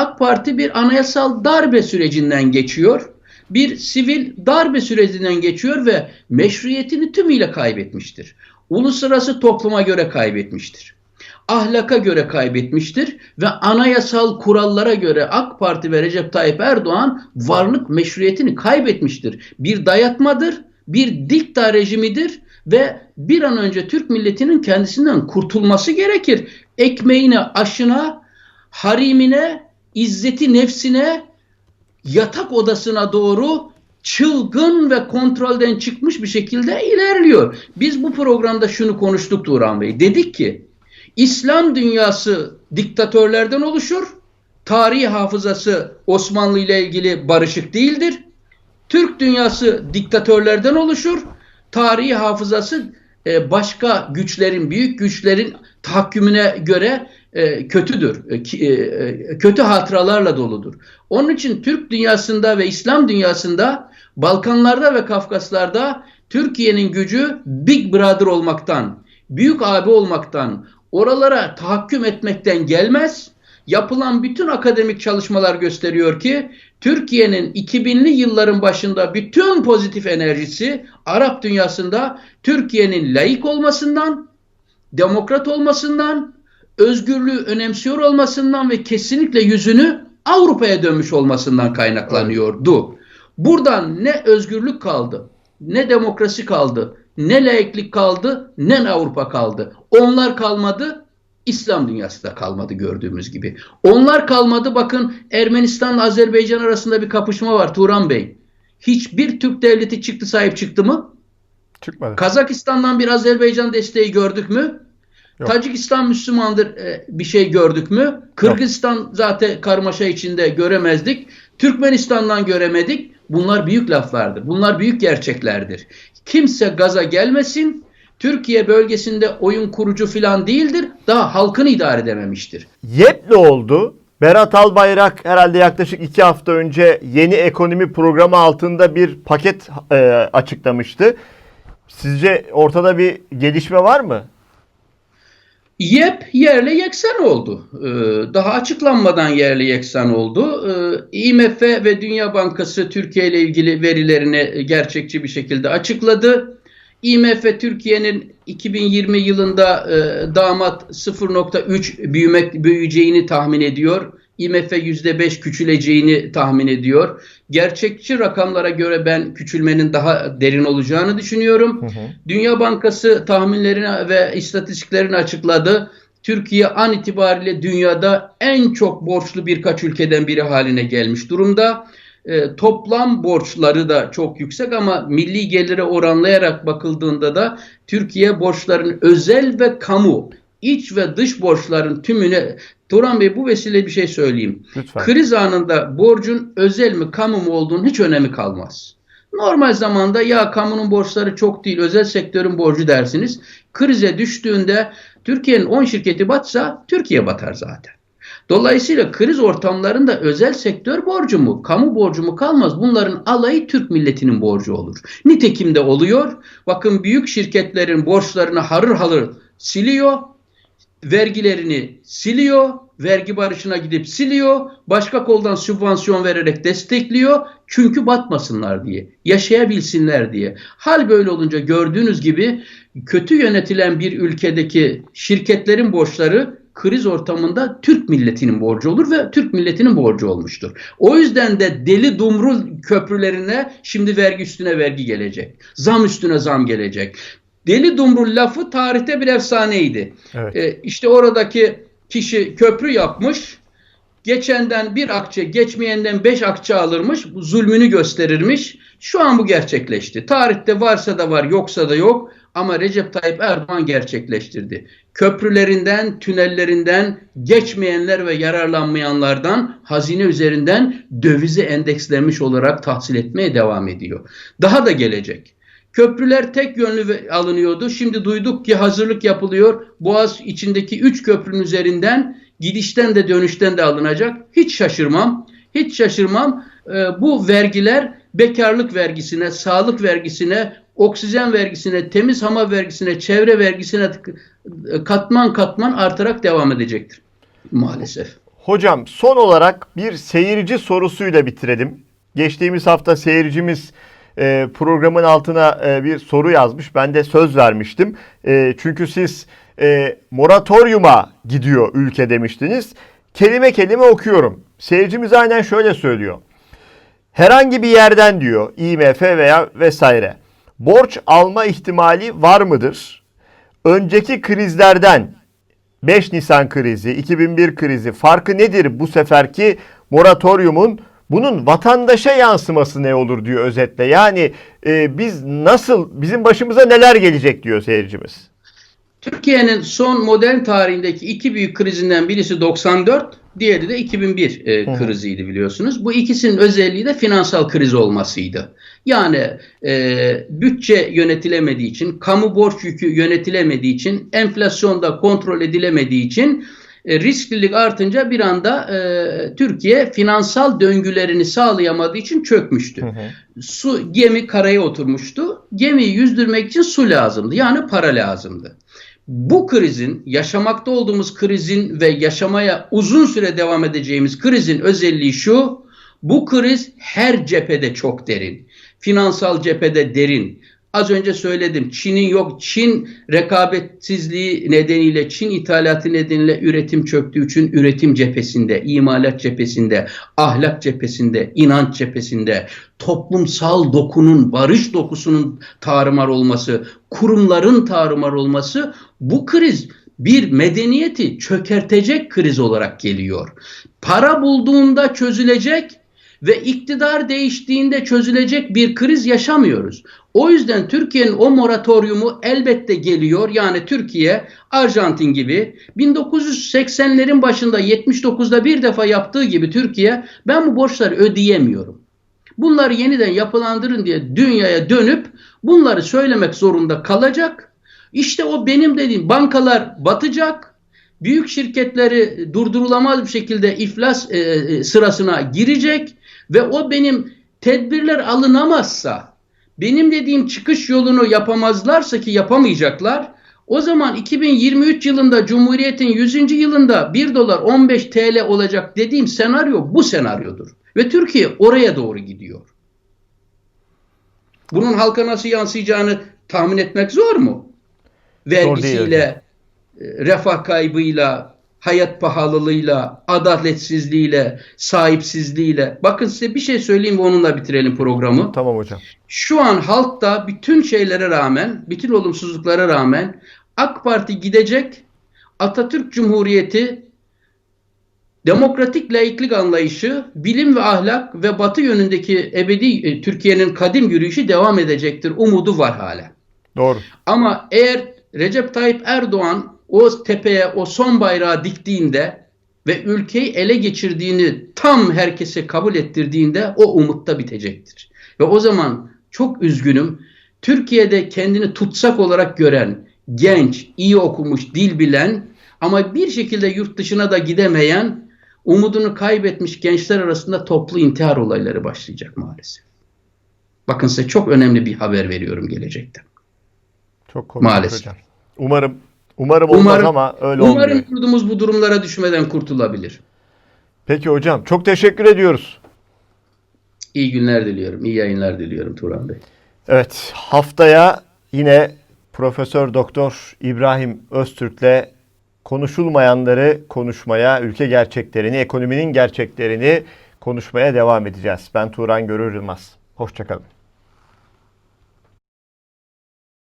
AK Parti bir anayasal darbe sürecinden geçiyor. Bir sivil darbe sürecinden geçiyor ve meşruiyetini tümüyle kaybetmiştir. Uluslararası topluma göre kaybetmiştir. Ahlaka göre kaybetmiştir ve anayasal kurallara göre AK Parti ve Recep Tayyip Erdoğan varlık meşruiyetini kaybetmiştir. Bir dayatmadır, bir dikta rejimidir ve bir an önce Türk milletinin kendisinden kurtulması gerekir. Ekmeğine, aşına, harimine, izzeti nefsine, yatak odasına doğru çılgın ve kontrolden çıkmış bir şekilde ilerliyor. Biz bu programda şunu konuştuk Turan Bey. Dedik ki İslam dünyası diktatörlerden oluşur. Tarihi hafızası Osmanlı ile ilgili barışık değildir. Türk dünyası diktatörlerden oluşur. Tarihi hafızası e, başka güçlerin, büyük güçlerin tahakkümüne göre e, kötüdür. E, kötü hatıralarla doludur. Onun için Türk dünyasında ve İslam dünyasında Balkanlarda ve Kafkaslarda Türkiye'nin gücü Big Brother olmaktan, büyük abi olmaktan, oralara tahakküm etmekten gelmez. Yapılan bütün akademik çalışmalar gösteriyor ki Türkiye'nin 2000'li yılların başında bütün pozitif enerjisi Arap dünyasında Türkiye'nin layık olmasından, demokrat olmasından, özgürlüğü önemsiyor olmasından ve kesinlikle yüzünü Avrupa'ya dönmüş olmasından kaynaklanıyordu. Buradan ne özgürlük kaldı, ne demokrasi kaldı, ne laiklik kaldı, ne Avrupa kaldı. Onlar kalmadı, İslam dünyası da kalmadı gördüğümüz gibi. Onlar kalmadı bakın Ermenistan'la Azerbaycan arasında bir kapışma var Turan Bey. Hiçbir Türk devleti çıktı sahip çıktı mı? Çıkmadı. Kazakistan'dan bir Azerbaycan desteği gördük mü? Yok. Tacikistan Müslümandır e, bir şey gördük mü? Kırgızistan Yok. zaten karmaşa içinde göremezdik. Türkmenistan'dan göremedik. Bunlar büyük laflardır. Bunlar büyük gerçeklerdir. Kimse gaza gelmesin. Türkiye bölgesinde oyun kurucu falan değildir. Daha halkını idare edememiştir. YEP ne oldu? Berat Albayrak herhalde yaklaşık iki hafta önce yeni ekonomi programı altında bir paket e, açıklamıştı. Sizce ortada bir gelişme var mı? YEP yerle yeksan oldu. Ee, daha açıklanmadan yerle yeksan oldu. Ee, IMF ve Dünya Bankası Türkiye ile ilgili verilerini gerçekçi bir şekilde açıkladı. IMF Türkiye'nin 2020 yılında e, damat 0.3 büyümek büyüyeceğini tahmin ediyor. IMF %5 küçüleceğini tahmin ediyor. Gerçekçi rakamlara göre ben küçülmenin daha derin olacağını düşünüyorum. Hı hı. Dünya Bankası tahminlerini ve istatistiklerini açıkladı. Türkiye an itibariyle dünyada en çok borçlu birkaç ülkeden biri haline gelmiş durumda. E, toplam borçları da çok yüksek ama milli gelire oranlayarak bakıldığında da Türkiye borçların özel ve kamu iç ve dış borçların tümüne Turan Bey bu vesile bir şey söyleyeyim. Lütfen. Kriz anında borcun özel mi kamu mu olduğunun hiç önemi kalmaz. Normal zamanda ya kamunun borçları çok değil özel sektörün borcu dersiniz. Krize düştüğünde Türkiye'nin 10 şirketi batsa Türkiye batar zaten. Dolayısıyla kriz ortamlarında özel sektör borcu mu, kamu borcu mu kalmaz. Bunların alayı Türk milletinin borcu olur. Nitekim de oluyor. Bakın büyük şirketlerin borçlarını harır harır siliyor vergilerini siliyor, vergi barışına gidip siliyor, başka koldan sübvansiyon vererek destekliyor çünkü batmasınlar diye, yaşayabilsinler diye. Hal böyle olunca gördüğünüz gibi kötü yönetilen bir ülkedeki şirketlerin borçları kriz ortamında Türk milletinin borcu olur ve Türk milletinin borcu olmuştur. O yüzden de deli dumrul köprülerine şimdi vergi üstüne vergi gelecek. Zam üstüne zam gelecek. Deli Dumrul lafı tarihte bir efsaneydi. Evet. E, işte oradaki kişi köprü yapmış. Geçenden bir akçe, geçmeyenden beş akçe alırmış. Bu zulmünü gösterirmiş. Şu an bu gerçekleşti. Tarihte varsa da var, yoksa da yok. Ama Recep Tayyip Erdoğan gerçekleştirdi. Köprülerinden, tünellerinden, geçmeyenler ve yararlanmayanlardan hazine üzerinden dövize endekslenmiş olarak tahsil etmeye devam ediyor. Daha da gelecek. Köprüler tek yönlü alınıyordu. Şimdi duyduk ki hazırlık yapılıyor. Boğaz içindeki üç köprünün üzerinden gidişten de dönüşten de alınacak. Hiç şaşırmam. Hiç şaşırmam. Ee, bu vergiler bekarlık vergisine, sağlık vergisine, oksijen vergisine, temiz hava vergisine, çevre vergisine katman katman artarak devam edecektir maalesef. Hocam son olarak bir seyirci sorusuyla bitirelim. Geçtiğimiz hafta seyircimiz e, programın altına e, bir soru yazmış. Ben de söz vermiştim. E, çünkü siz e, moratoryuma gidiyor ülke demiştiniz. Kelime kelime okuyorum. Seyircimiz aynen şöyle söylüyor. Herhangi bir yerden diyor IMF veya vesaire borç alma ihtimali var mıdır? Önceki krizlerden 5 Nisan krizi, 2001 krizi farkı nedir bu seferki moratoryumun? Bunun vatandaşa yansıması ne olur diyor özetle. Yani e, biz nasıl, bizim başımıza neler gelecek diyor seyircimiz. Türkiye'nin son modern tarihindeki iki büyük krizinden birisi 94, diğeri de 2001 e, kriziydi biliyorsunuz. Bu ikisinin özelliği de finansal kriz olmasıydı. Yani e, bütçe yönetilemediği için, kamu borç yükü yönetilemediği için, enflasyonda kontrol edilemediği için e, risklilik artınca bir anda e, Türkiye finansal döngülerini sağlayamadığı için çökmüştü. Hı hı. Su gemi karaya oturmuştu. Gemiyi yüzdürmek için su lazımdı. Yani para lazımdı. Bu krizin, yaşamakta olduğumuz krizin ve yaşamaya uzun süre devam edeceğimiz krizin özelliği şu. Bu kriz her cephede çok derin. Finansal cephede derin. Az önce söyledim Çin'in yok Çin rekabetsizliği nedeniyle Çin ithalatı nedeniyle üretim çöktüğü için üretim cephesinde, imalat cephesinde, ahlak cephesinde, inanç cephesinde, toplumsal dokunun, barış dokusunun tarumar olması, kurumların tarumar olması bu kriz bir medeniyeti çökertecek kriz olarak geliyor. Para bulduğunda çözülecek ve iktidar değiştiğinde çözülecek bir kriz yaşamıyoruz. O yüzden Türkiye'nin o moratoryumu elbette geliyor. Yani Türkiye, Arjantin gibi 1980'lerin başında 79'da bir defa yaptığı gibi Türkiye ben bu borçları ödeyemiyorum. Bunları yeniden yapılandırın diye dünyaya dönüp bunları söylemek zorunda kalacak. İşte o benim dediğim bankalar batacak. Büyük şirketleri durdurulamaz bir şekilde iflas e, sırasına girecek ve o benim tedbirler alınamazsa, benim dediğim çıkış yolunu yapamazlarsa ki yapamayacaklar, o zaman 2023 yılında Cumhuriyet'in 100. yılında 1 dolar 15 TL olacak dediğim senaryo bu senaryodur. Ve Türkiye oraya doğru gidiyor. Bunun halka nasıl yansıyacağını tahmin etmek zor mu? Vergisiyle, refah kaybıyla, hayat pahalılığıyla, adaletsizliğiyle, sahipsizliğiyle. Bakın size bir şey söyleyeyim ve onunla bitirelim programı. Tamam hocam. Şu an halkta bütün şeylere rağmen, bütün olumsuzluklara rağmen AK Parti gidecek, Atatürk Cumhuriyeti demokratik laiklik anlayışı, bilim ve ahlak ve batı yönündeki ebedi e, Türkiye'nin kadim yürüyüşü devam edecektir. Umudu var hala. Doğru. Ama eğer Recep Tayyip Erdoğan o tepeye o son bayrağı diktiğinde ve ülkeyi ele geçirdiğini tam herkese kabul ettirdiğinde o umutta bitecektir. Ve o zaman çok üzgünüm. Türkiye'de kendini tutsak olarak gören, genç, iyi okumuş, dil bilen ama bir şekilde yurt dışına da gidemeyen, umudunu kaybetmiş gençler arasında toplu intihar olayları başlayacak maalesef. Bakın size çok önemli bir haber veriyorum gelecekten. Çok komik Maalesef. hocam. Umarım umarım olmaz Umarım- ama öyle Umarım olmuyor. yurdumuz bu durumlara düşmeden kurtulabilir. Peki hocam çok teşekkür ediyoruz. İyi günler diliyorum, iyi yayınlar diliyorum Turan Bey. Evet haftaya yine Profesör Doktor İbrahim Öztürk'le konuşulmayanları konuşmaya, ülke gerçeklerini, ekonominin gerçeklerini konuşmaya devam edeceğiz. Ben Turan Görür Yılmaz. Hoşçakalın.